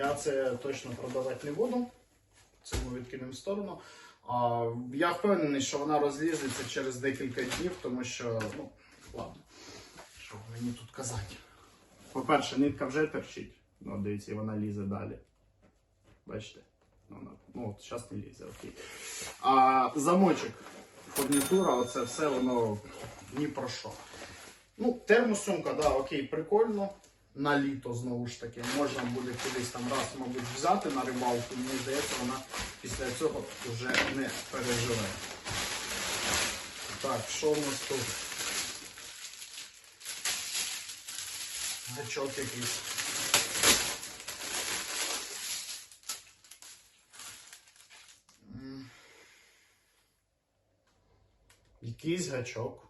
Я це точно продавати не буду. Це ми відкинемо в сторону. А, я впевнений, що вона розлізеться через декілька днів, тому що, ну, ладно, що мені тут казати. По-перше, нитка вже терчить. Ну, дивіться, вона лізе далі. Бачите? Ну, ну от зараз не лізе, окей. А замочок, фурнітура, оце все воно ні про що. Ну, термосумка, да, окей, прикольно. На літо знову ж таки. Можна буде кудись там раз, мабуть, взяти на рибалку. Мені здається, вона після цього вже не переживе. Так, що у нас тут? Гачок якийсь. Якийсь гачок.